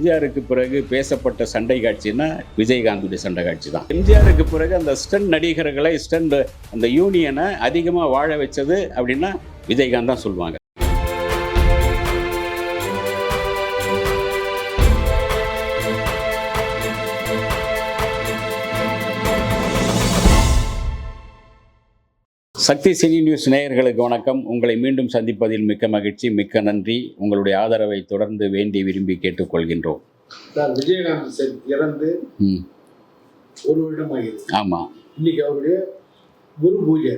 எம்ஜிஆருக்கு பிறகு பேசப்பட்ட சண்டை காட்சின்னா விஜயகாந்துடைய சண்டை காட்சி தான். எம்ஜிஆருக்கு பிறகு அந்த ஸ்டன் நடிகர்களை ஸ்டன் அந்த யூனியனை அதிகமாக வாழ வச்சது அப்படின்னா விஜயகாந்த் தான் சொல்லுவாங்க. சக்தி சினி நியூஸ் நேயர்களுக்கு வணக்கம். உங்களை மீண்டும் சந்திப்பதில் மிக்க மகிழ்ச்சி மிக்க நன்றி. உங்களுடைய ஆதரவை தொடர்ந்து வேண்டி விரும்பி கேட்டுக்கொள்கின்றோம். விஜயகாந்த் இறந்து ம். ஒரு வருடம் ஆகிறது ஆமாம் இன்னைக்கு அவருடைய குரு பூஜை.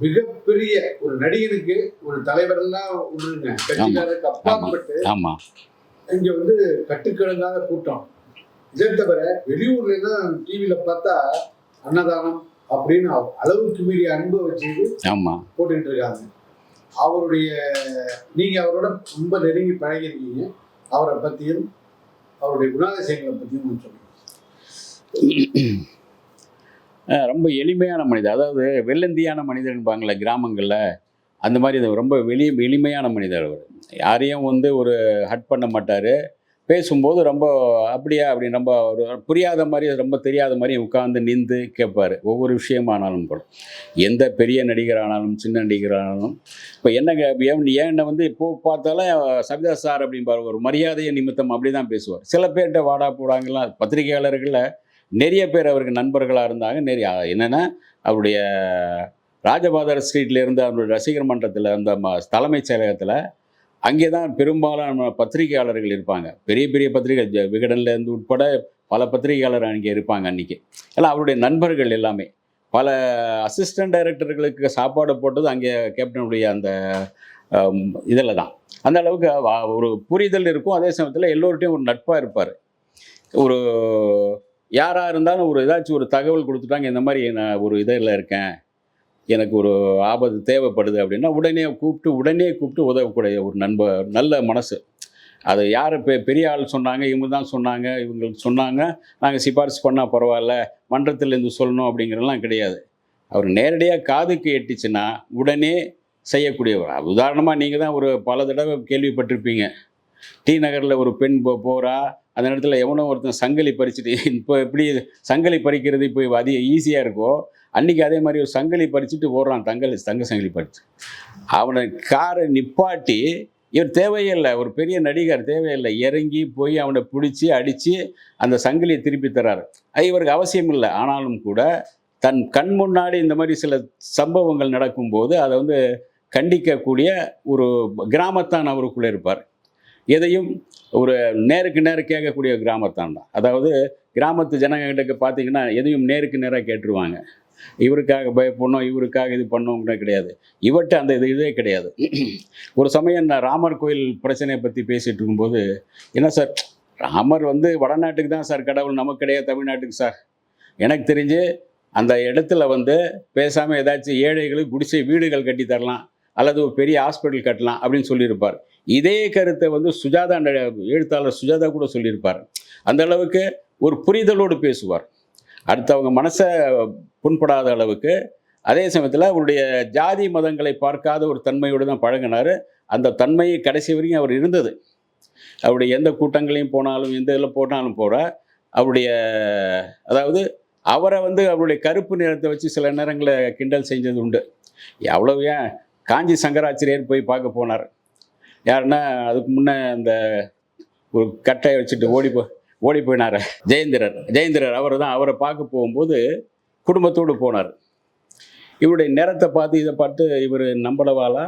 மிகப்பெரிய ஒரு நடிகனுக்கு ஒரு தலைவர்லாம் ஒண்ணுங்க. கட்சிக்காரருக்கு அப்பாற்பட்டு ஆமாம் இங்க வந்து கட்டுக்கிடங்காத கூட்டம். இதை தவிர வெளியூர்ல எல்லாம் டிவியில பார்த்தா அன்னதானம் அப்படின்னு அளவுக்கு மீறிய அன்பை வச்சு ஆமாம் போட்டுக்கிட்டு இருக்காங்க. அவருடைய நீங்க அவரோட ரொம்ப நெருங்கி பழகிருக்கீங்க அவரை பத்தியும் அவருடைய குணாதிசயங்களை பத்தியும் சொல்லுங்க. ரொம்ப எளிமையான மனிதர். அதாவது வெள்ளந்தியான மனிதர்பாங்களே கிராமங்களில். அந்த மாதிரி ரொம்ப வெளி எளிமையான மனிதர் அவர். யாரையும் வந்து ஒரு ஹட் பண்ண மாட்டார். பேசும்போது ரொம்ப அப்படியா அப்படி ரொம்ப ஒரு புரியாத மாதிரி ரொம்ப தெரியாத மாதிரி உட்கார்ந்து நின்று கேட்பார். ஒவ்வொரு விஷயமானாலும் கூட. எந்த பெரிய நடிகரானாலும் சின்ன நடிகரானாலும். இப்போ என்னங்க ஏன் ஏன்னை வந்து இப்போ பார்த்தாலும் சபிதா சார் அப்படிம்பார். ஒரு மரியாதையை நிமித்தம் அப்படி தான் பேசுவார். சில பேர்கிட்ட வாடா போடாங்கலாம். பத்திரிகையாளர்களில் நிறைய பேர் அவருக்கு நண்பர்களாக இருந்தாங்க. நிறைய என்னென்னா அவருடைய ராஜபாதர் ஸ்ட்ரீட்டில் இருந்து அவருடைய ரசிகர் மன்றத்தில் அந்த ம- தலைமைச் செயலகத்தில் அங்கே தான் பெரும்பாலான பத்திரிகையாளர்கள் இருப்பாங்க. பெரிய பெரிய பத்திரிகை விகடன்லேருந்து இருந்து உட்பட பல பத்திரிகையாளர் அங்கே இருப்பாங்க அன்றைக்கி எல்லாம் அவருடைய நண்பர்கள் எல்லாமே. பல அசிஸ்டன்ட் டைரக்டர்களுக்கு சாப்பாடு போட்டது அங்கே கேப்டனுடைய அந்த இதில் தான். அந்த அளவுக்கு ஒரு புரிதல் இருக்கும். அதே சமயத்தில் எல்லோர்ட்டையும் ஒரு நட்பாக இருப்பார். ஒரு யாராக இருந்தாலும் ஒரு ஏதாச்சும் ஒரு தகவல் கொடுத்துட்டாங்க இந்த மாதிரி நான் ஒரு இதில் இருக்கேன். எனக்கு ஒரு ஆபத்து தேவைப்படுது அப்படின்னா உடனே கூப்பிட்டு உடனே கூப்பிட்டு உதவக்கூடிய ஒரு நண்பர் நல்ல மனசு. அது யார் பெ பெரிய ஆள் சொன்னாங்க இவங்க தான் சொன்னாங்க இவங்களுக்கு சொன்னாங்க நாங்கள் சிபாரிசு பண்ணால் பரவாயில்ல மன்றத்திலேருந்து சொல்லணும் அப்படிங்கிறலாம் கிடையாது. அவர் நேரடியாக காதுக்கு எட்டுச்சுன்னா உடனே செய்யக்கூடியவர். உதாரணமாக நீங்கள் தான் ஒரு பல தடவை கேள்விப்பட்டிருப்பீங்க. டி நகரில் ஒரு பெண் போ போகிறா அந்த நேரத்தில் எவனோ ஒருத்தன் சங்கிலி பறிச்சுட்டு இப்போ எப்படி சங்கிலி பறிக்கிறது இப்போ அதிக ஈஸியாக இருக்கோ அன்றைக்கி அதே மாதிரி ஒரு சங்கிலி பறிச்சுட்டு ஓடுறான் தங்கல் தங்க சங்கிலி பறிச்சு அவனை காரை நிப்பாட்டி இவர் தேவையே இல்லை ஒரு பெரிய நடிகர் தேவையில்லை இறங்கி போய் அவனை பிடிச்சி அடித்து அந்த சங்கிலியை திருப்பி தர்றாரு. அது இவருக்கு அவசியம் இல்லை. ஆனாலும் கூட தன் கண் முன்னாடி இந்த மாதிரி சில சம்பவங்கள் நடக்கும்போது அதை வந்து கண்டிக்கக்கூடிய ஒரு கிராமத்தான் அவருக்குள்ளே இருப்பார். எதையும் ஒரு நேருக்கு நேரம் கேட்கக்கூடிய கிராமத்தான் தான். அதாவது கிராமத்து ஜனங்கிட்ட பார்த்தீங்கன்னா எதையும் நேருக்கு நேராக கேட்டுருவாங்க. இவருக்காக பயப்படணும் இவருக்காக இது பண்ணணுங்கிற கிடையாது. இவர்கிட்ட அந்த இது இதே கிடையாது. ஒரு சமயம் நான் ராமர் கோயில் பிரச்சனையை பற்றி பேசிகிட்டு இருக்கும்போது என்ன சார் ராமர் வந்து வடநாட்டுக்கு தான் சார் கடவுள் நமக்கு கிடையாது தமிழ்நாட்டுக்கு சார். எனக்கு தெரிஞ்சு அந்த இடத்துல வந்து பேசாமல் ஏதாச்சும் ஏழைகளுக்கு குடிசை வீடுகள் கட்டி தரலாம் அல்லது ஒரு பெரிய ஹாஸ்பிட்டல் கட்டலாம் அப்படின்னு சொல்லியிருப்பார். இதே கருத்தை வந்து சுஜாதா எழுத்தாளர் சுஜாதா கூட சொல்லியிருப்பார். அந்த அளவுக்கு ஒரு புரிதலோடு பேசுவார். அடுத்தவங்க மனசை புண்படாத அளவுக்கு அதே சமயத்தில் அவருடைய ஜாதி மதங்களை பார்க்காத ஒரு தன்மையோடு தான் பழகினார். அந்த தன்மையை கடைசி வரைக்கும் அவர் இருந்தது. அவருடைய எந்த கூட்டங்களையும் போனாலும் எந்த இதில் போனாலும் போகிற அவருடைய அதாவது அவரை வந்து அவருடைய கருப்பு நிறத்தை வச்சு சில நேரங்களில் கிண்டல் செஞ்சது உண்டு. எவ்வளவு ஏன் காஞ்சி சங்கராச்சாரியர் போய் பார்க்க போனார். யாருன்னா அதுக்கு முன்னே அந்த ஒரு கட்டையை வச்சுட்டு ஓடி போ ஓடி போயினார். ஜெயந்திரர். ஜெயந்திரர் அவர் தான் அவரை பார்க்க போகும்போது குடும்பத்தோடு போனார். இவருடைய நிறத்தை பார்த்து இதை பார்த்து இவர் நம்பளவாளா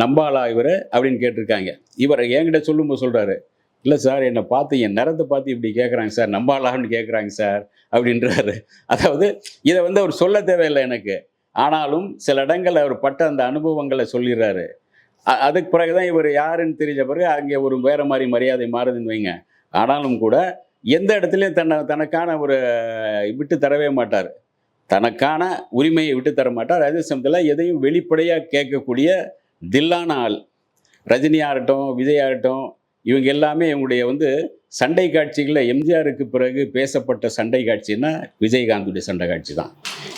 நம்பாளா இவர்? அப்படின்னு கேட்டிருக்காங்க. இவர் என்கிட்ட சொல்லும்போது சொல்கிறாரு இல்லை சார் என்னை பார்த்து என் நிறத்தை பார்த்து இப்படி கேட்குறாங்க சார் நம்பாளான்னு கேட்குறாங்க சார் அப்படின்றாரு. அதாவது இதை வந்து அவர் சொல்ல தேவையில்லை எனக்கு. ஆனாலும் சில இடங்களில் அவர் பட்ட அந்த அனுபவங்களை சொல்லிடுறாரு. அதுக்கு பிறகு தான் இவர் யாருன்னு தெரிஞ்ச பிறகு அங்கே ஒரு வேற மாதிரி மரியாதை மாறுதுன்னு வைங்க. ஆனாலும் கூட எந்த இடத்துலையும் தன்னை தனக்கான ஒரு விட்டு தரவே மாட்டார். தனக்கான உரிமையை விட்டு தர மாட்டார். அதே சமயத்தில் எதையும் வெளிப்படையாக கேட்கக்கூடிய தில்லான ஆள். ரஜினியாகட்டும் விஜயாகட்டும் விஜய் ஆகட்டும் இவங்க எல்லாமே இவங்களுடைய வந்து சண்டை காட்சிகளில் எம்ஜிஆருக்கு பிறகு பேசப்பட்ட சண்டை காட்சின்னா விஜயகாந்துடைய சண்டை காட்சி தான்.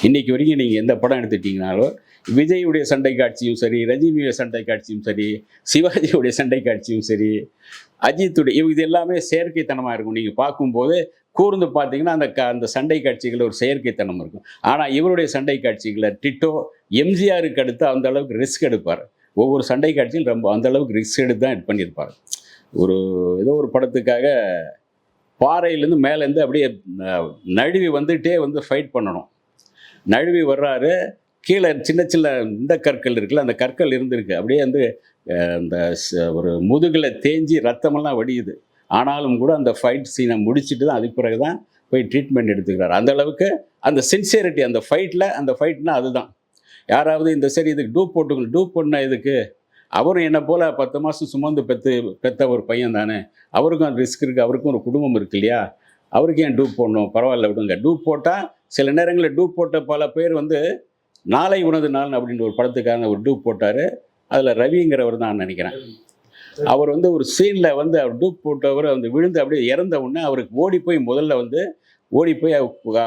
இன்னைக்கு வரைக்கும் நீங்கள் எந்த படம் எடுத்துட்டீங்கனாலும் விஜயுடைய சண்டை காட்சியும் சரி ரஜினியுடைய சண்டை காட்சியும் சரி சிவாஜியுடைய சண்டை காட்சியும் சரி அஜித்துடைய இவங்க இது எல்லாமே செயற்கைத்தனமாக இருக்கும். நீங்கள் பார்க்கும்போது கூர்ந்து பார்த்தீங்கன்னா அந்த க அந்த சண்டை காட்சிகளில் ஒரு செயற்கைத்தனம் இருக்கும். ஆனால் இவருடைய சண்டை காட்சிகளை டிட்டோ எம்ஜிஆருக்கு அடுத்து அந்த அளவுக்கு ரிஸ்க் எடுப்பார். ஒவ்வொரு சண்டை காட்சியும் ரொம்ப அந்த அளவுக்கு ரிஸ்க் எடுத்து தான் இது பண்ணியிருப்பார். ஒரு ஏதோ ஒரு படத்துக்காக பாறையிலேருந்து மேலேருந்து அப்படியே நழுவி வந்துகிட்டே வந்து ஃபைட் பண்ணணும். நழுவி வர்றாரு கீழே சின்ன சின்ன இந்த கற்கள் இருக்குல்ல அந்த கற்கள் இருந்திருக்கு. அப்படியே வந்து அந்த ஒரு முதுகில் தேஞ்சி ரத்தமெல்லாம் வடியுது. ஆனாலும் கூட அந்த ஃபைட் சீனை முடிச்சுட்டு தான் அதுக்கு பிறகு தான் போய் ட்ரீட்மெண்ட் எடுத்துக்கிறார். அந்த அளவுக்கு அந்த சின்சியரிட்டி அந்த ஃபைட்டில் அந்த ஃபைட்னா அதுதான். யாராவது இந்த சரி இதுக்கு டூப் போட்டுக்கணும் டூப் பண்ண இதுக்கு அவரும் என்னை போல் பத்து மாதம் சுமந்து பெற்று பெத்த ஒரு பையன் தானே. அவருக்கும் அந்த ரிஸ்க் இருக்குது அவருக்கும் ஒரு குடும்பம் இருக்கு இல்லையா? அவருக்கு ஏன் டூப் போடணும்? பரவாயில்ல விடுங்க. டூப் போட்டால் சில நேரங்களில் டூப் போட்ட பல பேர் வந்து நாளை உனது நாள் அப்படின்ற ஒரு படத்துக்காக ஒரு டூப் போட்டார். அதில் ரவிங்கிறவர் தான் நினைக்கிறேன். அவர் வந்து ஒரு சீனில் வந்து அவர் டூப் போட்டவர் வந்து விழுந்து அப்படியே இறந்த உடனே அவருக்கு ஓடி போய் முதல்ல வந்து ஓடி போய்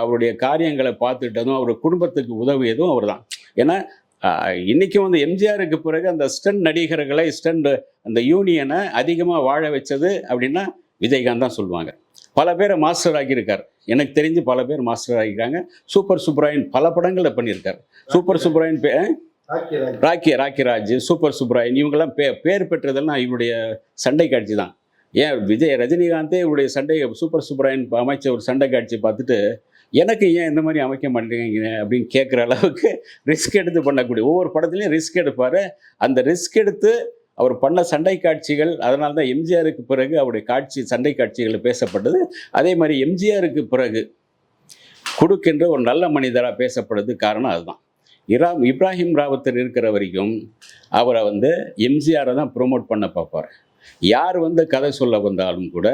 அவருடைய காரியங்களை பார்த்துட்டதும் அவர் குடும்பத்துக்கு உதவியதும் அவர் தான் ஏன்னா ஆஹ், இன்னைக்கும் வந்து எம்ஜிஆருக்கு பிறகு அந்த ஸ்டண்ட் நடிகர்களை ஸ்டண்ட் அந்த யூனியனை அதிகமாக வாழ வச்சது அப்படின்னா விஜயகாந்த் தான் சொல்லுவாங்க. பல பேரை மாஸ்டர் ஆக்கியிருக்கார். எனக்கு தெரிஞ்சு பல பேர் மாஸ்டர் ஆகியிருக்காங்க. சூப்பர் சுப்ராயன் பல படங்களில் பண்ணியிருக்கார். சூப்பர் சுப்ராயன் பே Rocky Rocky Rocky Rockyraj super Subbarayan இவங்கெல்லாம் பே பேர் பெற்றதெல்லாம் இவருடைய சண்டை காட்சி தான். ஏன் விஜய் ரஜினிகாந்தே இவருடைய சண்டை சூப்பர் சுப்ராயன் அமைச்ச ஒரு சண்டை காட்சி பார்த்துட்டு எனக்கு ஏன் இந்த மாதிரி அமைக்க மாட்டேங்கிறீங்க அப்படின்னு கேட்குற அளவுக்கு ரிஸ்க் எடுத்து பண்ணக்கூடிய ஒவ்வொரு படத்துலையும் ரிஸ்க் எடுப்பார். அந்த ரிஸ்க் எடுத்து அவர் பண்ண சண்டை காட்சிகள் அதனால தான் எம்ஜிஆருக்கு பிறகு அவருடைய காட்சி சண்டை காட்சிகள் பேசப்பட்டது. அதே மாதிரி எம்ஜிஆருக்கு பிறகு கொடுக்கின்ற ஒரு நல்ல மனிதராக பேசப்படுறது காரணம் அதுதான். இராம் இப்ராஹிம் ராவத்தர் இருக்கிற வரைக்கும் அவரை வந்து எம்ஜிஆரை தான் ப்ரொமோட் பண்ண பார்ப்பார். யார் வந்து கதை சொல்ல வந்தாலும் கூட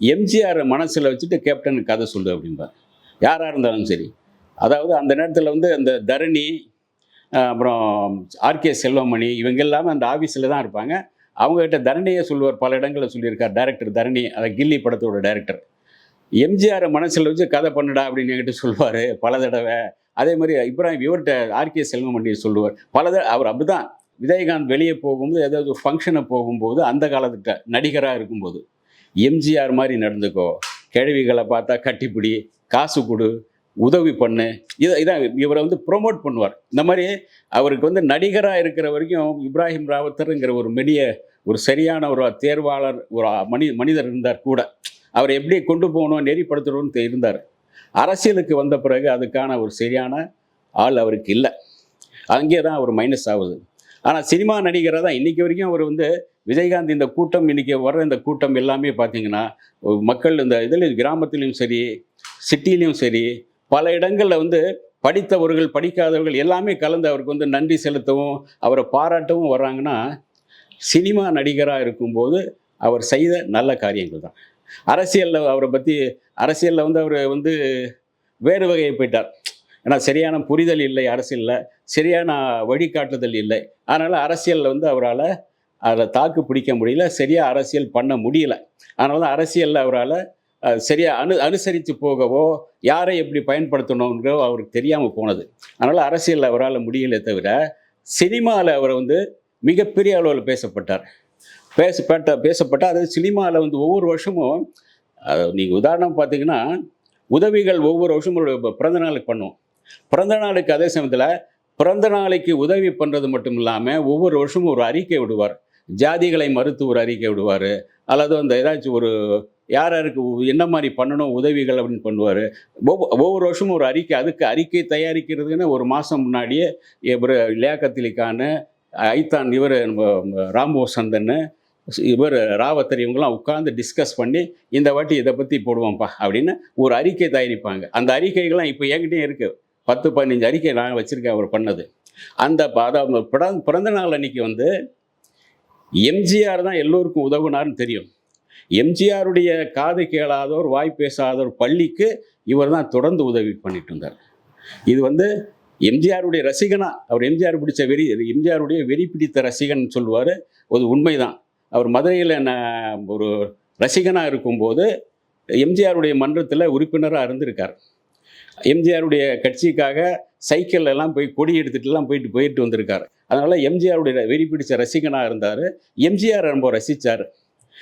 எம்ஜிஆரை மனசில் வச்சுட்டு கேப்டன் கதை சொல்லு அப்படிம்பார். யாராக இருந்தாலும் சரி. அதாவது அந்த நேரத்தில் வந்து அந்த தரணி அப்புறம் ஆர்கே செல்வமணி இவங்க எல்லாமே அந்த ஆஃபீஸில் தான் இருப்பாங்க. அவங்ககிட்ட தரணியே சொல்லுவார். பல இடங்களில் சொல்லியிருக்கார். டைரக்டர் தரணி அதை கில்லி படத்தோட டைரக்டர். எம்ஜிஆரை மனசில் வச்சு கதை பண்ணுடா அப்படின்னு என்கிட்ட சொல்லுவார். பல தடவை. அதே மாதிரி இப்ராஹிம் இவர்கிட்ட ஆர்கே செல்வமணி சொல்லுவார். பல தடவை அவர் அப்படிதான். விஜயகாந்த் வெளியே போகும்போது ஏதாவது ஃபங்க்ஷனை போகும்போது அந்த காலத்துட்ட நடிகராக இருக்கும்போது எம்ஜிஆர் மாதிரி நடந்துக்கோ. கிழவிகளை பார்த்தா கட்டிப்பிடி காசு கொடு உதவி பண்ணு. இதை இதான் இவரை வந்து ப்ரொமோட் பண்ணுவார். இந்த மாதிரி அவருக்கு வந்து நடிகராக இருக்கிற வரைக்கும் இப்ராஹிம் ராவத்தருங்கிற ஒரு மெடிய ஒரு சரியான ஒரு தேர்வாளர் ஒரு மனி மனிதர் இருந்தார் கூட. அவரை எப்படி கொண்டு போகணும் நெறிப்படுத்தணும்னு இருந்தார். அரசியலுக்கு வந்த பிறகு அதுக்கான ஒரு சரியான ஆள் அவருக்கு இல்லை. அங்கே தான் அவர் மைனஸ் ஆகுது. ஆனால் சினிமா நடிகராக தான் இன்றைக்கி வரைக்கும் அவர் வந்து விஜயகாந்த் இந்த கூட்டம் இன்றைக்கி வர்ற இந்த கூட்டம் எல்லாமே பார்த்தீங்கன்னா மக்கள் இந்த இதில் கிராமத்துலேயும் சரி சிட்டிலையும் சரி பல இடங்களில் வந்து படித்தவர்கள் படிக்காதவர்கள் எல்லாமே கலந்து அவருக்கு வந்து நன்றி செலுத்தவும் அவரை பாராட்டவும் வர்றாங்கன்னா சினிமா நடிகராக இருக்கும்போது அவர் செய்த நல்ல காரியங்கள் தான். அரசியலில் அவரை பற்றி அரசியலில் வந்து அவர் வந்து வேறு வகையை போயிட்டார். ஏன்னா சரியான புரிதல் இல்லை அரசியலில் சரியான வழிகாட்டுதல் இல்லை. அதனால் அரசியலில் வந்து அவரால் அதில் தாக்கு பிடிக்க முடியல சரியாக அரசியல் பண்ண முடியல. அதனால தான் அரசியலில் அவரால் சரியாக அனு அனுசரித்து போகவோ யாரை எப்படி பயன்படுத்தணுங்கிறோ அவருக்கு தெரியாமல் போனது. அதனால் அரசியலில் அவரால் முடியலை தவிர சினிமாவில் அவர் வந்து மிகப்பெரிய அளவில் பேசப்பட்டார். பேசப்பட்ட பேசப்பட்டால் அது சினிமாவில் வந்து ஒவ்வொரு வருஷமும் நீங்கள் உதாரணம் பார்த்தீங்கன்னா உதவிகள் ஒவ்வொரு வருஷமும் பிறந்த நாளுக்கு பண்ணுவோம். பிறந்த நாளுக்கு அதே சமயத்தில் பிறந்த நாளைக்கு உதவி பண்ணுறது மட்டும் இல்லாமல் ஒவ்வொரு வருஷமும் ஒரு அறிக்கை விடுவார். ஜாதிகளை மறுத்து ஒரு அறிக்கை விடுவார். அல்லது அந்த ஏதாச்சும் ஒரு யார் யாருக்கு என்ன மாதிரி பண்ணணும் உதவிகள் அப்படின்னு பண்ணுவார். ஒவ்வொரு வருஷமும் ஒரு அறிக்கை அதுக்கு அறிக்கை தயாரிக்கிறதுக்குன்னு ஒரு மாதம் முன்னாடியே இவர் லியாக்கத்திலிக்கான ஐத்தான் இவர் ராம்போ சந்தன்னு இவர் ராவத்தர் இவங்கெல்லாம் உட்காந்து டிஸ்கஸ் பண்ணி இந்த வாட்டி இதை பற்றி போடுவோம்ப்பா அப்படின்னு ஒரு அறிக்கை தயாரிப்பாங்க. அந்த அறிக்கைகள்லாம் இப்போ என்கிட்டயும் இருக்குது பத்து பதினஞ்சு அறிக்கை நான் வச்சுருக்கேன் அவர் பண்ணது. அந்த அதாவது பிறந்த பிறந்த நாள் அன்னைக்கு வந்து எம்ஜிஆர் தான் எல்லோருக்கும் உதவுனார்னு தெரியும். எம்ஜிஆருடைய காது கேளாதோர் வாய் பேசாதோர் பள்ளிக்கு இவர் தான் தொடர்ந்து உதவி பண்ணிட்டு இருந்தார். இது வந்து எம்ஜிஆருடைய ரசிகனா? அவர் எம்ஜிஆர் பிடிச்ச வெறி எம்ஜிஆருடைய வெறி பிடித்த ரசிகன் சொல்லுவார் அது உண்மைதான். அவர் மதுரையில் ஒரு ரசிகனாக இருக்கும்போது எம்ஜிஆருடைய மன்றத்தில் உறுப்பினராக இருந்திருக்கார். எம்ஜிஆருடைய கட்சிக்காக சைக்கிள் எல்லாம் போய் கொடி எடுத்துட்டுலாம் போயிட்டு போயிட்டு வந்திருக்காரு. அதனால் எம்ஜிஆருடைய வெறி பிடிச்ச ரசிகனாக இருந்தார். எம்ஜிஆர் ரொம்ப ரசித்தார்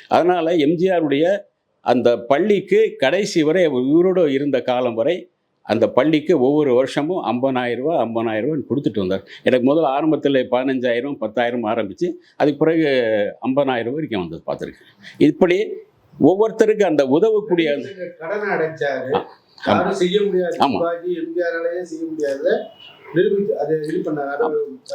அதனால் எம்ஜிஆருடைய அந்த பள்ளிக்கு கடைசி வரை அவர் உயிரோடு இருந்த காலம் வரை அந்த பள்ளிக்கு ஒவ்வொரு வருஷமும் ஐம்பதாயிரம் ரூபா ஐம்பதாயிரம் கொடுத்துட்டு வந்தார். எனக்கு முதல்ல ஆரம்பத்தில் பதினஞ்சாயிரம் பத்தாயிரம் ஆரம்பித்து அதுக்கு பிறகு ஐம்பதாயிரம் வரைக்கும் வந்தது பார்த்துருக்கேன். இப்படி ஒவ்வொருத்தருக்கு அந்த உதவக்கூடிய அந்த- அடைச்சாரு யாரும் செய்ய முடியாது. எம்ஜிஆராலேயே செய்ய முடியாது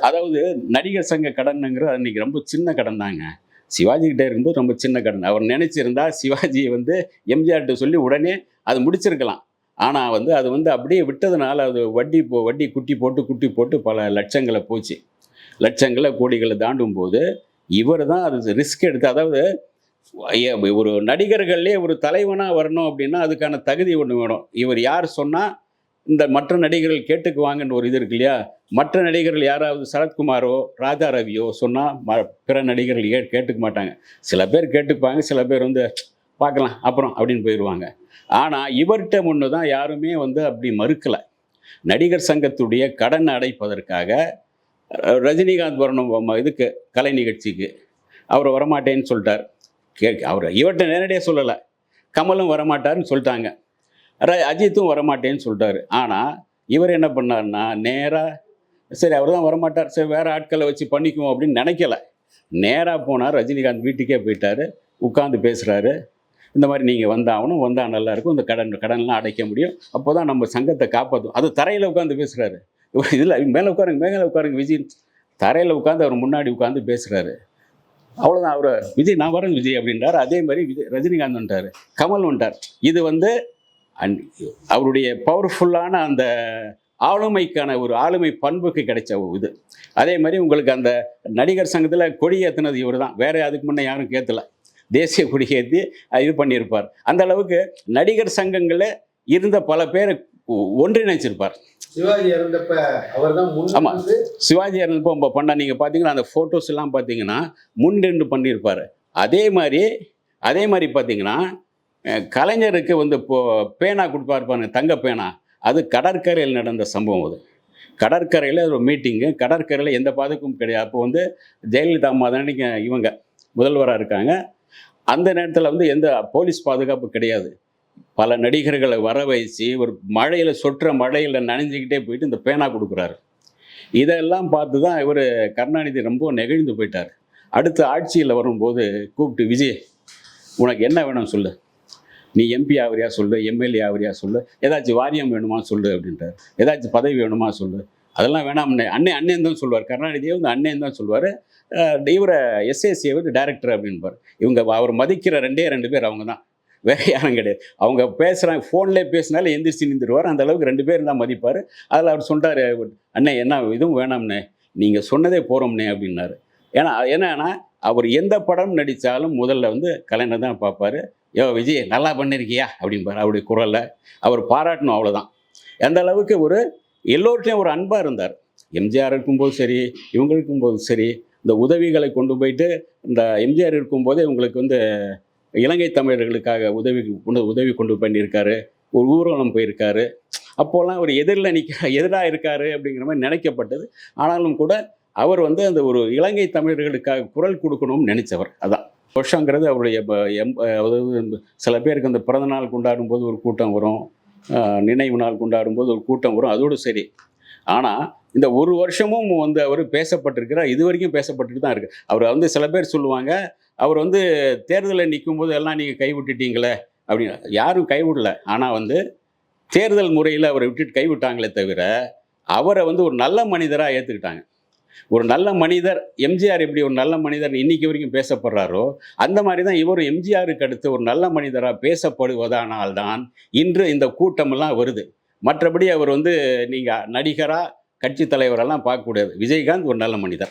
அதாவது நடிகர் சங்க கடனுங்கிறது அன்னைக்கு ரொம்ப சின்ன கடன் தாங்க சிவாஜி கிட்ட இருக்கும்போது ரொம்ப சின்ன கடன். அவர் நினைச்சிருந்தா சிவாஜியை வந்து எம்ஜிஆர்கிட்ட சொல்லி உடனே அது முடிச்சிருக்கலாம். ஆனால் வந்து அது வந்து அப்படியே விட்டதுனால அது வட்டி போ வட்டி குட்டி போட்டு குட்டி போட்டு பல லட்சங்களை போச்சு. லட்சங்களை கோடிகளை தாண்டும் போது இவர் தான் அது ரிஸ்க் எடுத்து அதாவது ஒரு நடிகர்கள்லேயே ஒரு தலைவனாக வரணும் அப்படின்னா அதுக்கான தகுதி ஒன்று வேணும். இவர் யார் சொன்னால் இந்த மற்ற நடிகர்கள் கேட்டுக்குவாங்கன்னு ஒரு இது இருக்கு இல்லையா? மற்ற நடிகர்கள் யாராவது சரத்குமாரோ ராஜா ரவியோ சொன்னால் ம பிற நடிகர்கள் ஏ கேட்டுக்க மாட்டாங்க. சில பேர் கேட்டுப்பாங்க சில பேர் வந்து பார்க்கலாம் அப்புறம் அப்படின்னு போயிடுவாங்க ஆனால் இவர்கிட்ட முன்னு தான் யாருமே வந்து அப்படி மறுக்கலை. நடிகர் சங்கத்துடைய கடன் அடைப்பதற்காக ரஜினிகாந்த் வரணும் இதுக்கு கலை நிகழ்ச்சிக்கு. அவர் வரமாட்டேன்னு சொல்லிட்டார். கே அவர் இவர்கிட்ட நேரடியாக சொல்லலை. கமலும் வரமாட்டாருன்னு சொல்லிட்டாங்க. அஜித்தும் வரமாட்டேன்னு சொல்லிட்டாரு. ஆனால் இவர் என்ன பண்ணார்னா நேராக சரி அவர் தான் வரமாட்டார். சரி வேறு ஆட்களை வச்சு பண்ணிக்குவோம் அப்படின்னு நினைக்கல. நேராக போனார். ரஜினிகாந்த் வீட்டுக்கே போயிட்டாரு. உட்காந்து பேசுகிறாரு இந்த மாதிரி நீங்கள் வந்தாகணும் வந்தால் நல்லாயிருக்கும் இந்த கடன் கடன்லாம் அடைக்க முடியும். அப்போ தான் நம்ம சங்கத்தை காப்பாற்றும் அது தரையில் உட்காந்து பேசுகிறாரு இதில் மேலே உட்காருங்க மேலே உட்காருங்க விஜய் தரையில் உட்காந்து அவர் முன்னாடி உட்காந்து பேசுகிறாரு அவ்வளோதான் அவர் விஜய் நான் வரேன் விஜய் அப்படின்றார். அதே மாதிரி விஜய் ரஜினிகாந்த் வந்துட்டார். கமல் வந்துட்டார். இது வந்து அந் அவருடைய பவர்ஃபுல்லான அந்த ஆளுமைக்கான ஒரு ஆளுமை பண்புக்கு கிடைச்ச இது. அதே மாதிரி உங்களுக்கு அந்த நடிகர் சங்கத்தில் கொடி ஏற்றினது இவர் தான் வேற அதுக்கு முன்னே யாரும் கேத்தல தேசிய கொடி ஏற்றி இது பண்ணியிருப்பார். அந்த அளவுக்கு நடிகர் சங்கங்களில் இருந்த பல பேரை ஒன்றிணைச்சிருப்பார். சிவாஜி இறந்தப்ப அவர் தான் ஆமா. முன் வந்து சிவாஜி இருந்தப்போ இப்போ பண்ண நீங்கள் பார்த்தீங்கன்னா அந்த ஃபோட்டோஸ் எல்லாம் பார்த்தீங்கன்னா முன்னின்று பண்ணியிருப்பார். அதே மாதிரி அதே மாதிரி பார்த்தீங்கன்னா கலைஞருக்கு வந்து இப்போ பேனா கொடுப்பார் பாருங்க தங்க பேனா. அது கடற்கரையில் நடந்த சம்பவம் அது. கடற்கரையில் ஒரு மீட்டிங்கு கடற்கரையில் எந்த பாதுகாப்பும் கிடையாது. அப்போ வந்து ஜெயலலிதா அம்மா தான் இவங்க முதல்வராக இருக்காங்க. அந்த நேரத்தில் வந்து எந்த போலீஸ் பாதுகாப்பு கிடையாது. பல நடிகர்களை வர வச்சு ஒரு மழையில் சொட்டுற மழையில் நனைஞ்சிக்கிட்டே போயிட்டு இந்த பேனா கொடுக்குறாரு. இதெல்லாம் பார்த்து தான் இவர் கருணாநிதி ரொம்ப நெகிழ்ந்து போயிட்டார். அடுத்த ஆட்சியில் வரும்போது கூப்பிட்டு விஜய் உனக்கு என்ன வேணும் சொல்லு. நீ எம்பி ஆவரியா சொல்லு எம்எல்ஏ ஆவரியா சொல்லு. ஏதாச்சும் வாரியம் வேணுமா சொல்லு அப்படின்றார். ஏதாச்சும் பதவி வேணுமா சொல்லு. அதெல்லாம் வேணாம் அண்ணன் அண்ணன் தான் சொல்லுவார். கருணாநிதியை வந்து அண்ணன் தான் சொல்லுவார். இவரை எஸ்எஸ்சியை வந்து டைரக்டர் அப்படின்பார். இவங்க அவர் மதிக்கிற ரெண்டே ரெண்டு பேர் அவங்க தான் வேற யாரும் கிடையாது. அவங்க பேசுகிறாங்க ஃபோன்லேயே பேசினாலும் எந்திரிச்சு நின்றுடுவார். அந்த அளவுக்கு ரெண்டு பேர் தான் மதிப்பார். அதில் அவர் சொன்னார் அண்ணே என்ன இதுவும் வேணாம்ண்ணே. நீங்கள் சொன்னதே போகிறோம்ண்ணே அப்படின்னாரு. ஏன்னா என்னன்னா அவர் எந்த படம் நடித்தாலும் முதல்ல வந்து கலைஞர் தான் பார்ப்பாரு. யோ விஜய் நல்லா பண்ணியிருக்கியா அப்படிம்பார். அவருடைய குரலில் அவர் பாராட்டணும் அவ்வளோதான் எந்த அளவுக்கு ஒரு எல்லோர்ட்டையும் ஒரு அன்பாக இருந்தார். எம்ஜிஆர் இருக்கும்போது சரி இவங்க இருக்கும்போது சரி இந்த உதவிகளை கொண்டு போயிட்டு இந்த எம்ஜிஆர் இருக்கும்போதே இவங்களுக்கு வந்து இலங்கை தமிழர்களுக்காக உதவி கொண்டு உதவி கொண்டு பண்ணியிருக்காரு. ஒரு ஊர்வலம் போயிருக்காரு. அப்போல்லாம் ஒரு எதிரில் நிற்க எதிராக இருக்காரு அப்படிங்கிற மாதிரி நினைக்கப்பட்டது. ஆனாலும் கூட அவர் வந்து அந்த ஒரு இலங்கை தமிழர்களுக்காக குரல் கொடுக்கணும்னு நினைச்சவர். அதான். வருஷங்கிறது அவருடைய எம் அதாவது சில பேருக்கு அந்த பிறந்த நாள் கொண்டாடும் போது ஒரு கூட்டம் வரும். நினைவு நாள் கொண்டாடும் போது ஒரு கூட்டம் வரும். அதோடு சரி. ஆனால் இந்த ஒரு வருஷமும் வந்து அவர் பேசப்பட்டிருக்கிறார். இது வரைக்கும் பேசப்பட்டுட்டு தான் இருக்கு. அவர் வந்து சில பேர் சொல்லுவாங்க அவர் வந்து தேர்தலில் நிற்கும் போது எல்லாம் நீங்கள் கைவிட்டுட்டீங்களே அப்படின்னு. யாரும் கைவிடல. ஆனால் வந்து தேர்தல் முறையில் அவரை விட்டுட்டு கைவிட்டாங்களே தவிர அவரை வந்து ஒரு நல்ல மனிதராக ஏற்றுக்கிட்டாங்க ஒரு நல்ல மனிதர் எம்ஜிஆர் எப்படி ஒரு நல்ல மனிதர் இன்னைக்கு வரைக்கும் பேசப்படுறாரோ அந்த மாதிரி தான் இவரும் எம்ஜிஆருக்கு அடுத்து ஒரு நல்ல மனிதராக பேசப்படுவதானால்தான் இன்று இந்த கூட்டமெல்லாம் வருது. மற்றபடி அவர் வந்து நீங்கள் நடிகராக கட்சி தலைவரெல்லாம் பார்க்கக்கூடாது விஜயகாந்த் ஒரு நல்ல மனிதர்.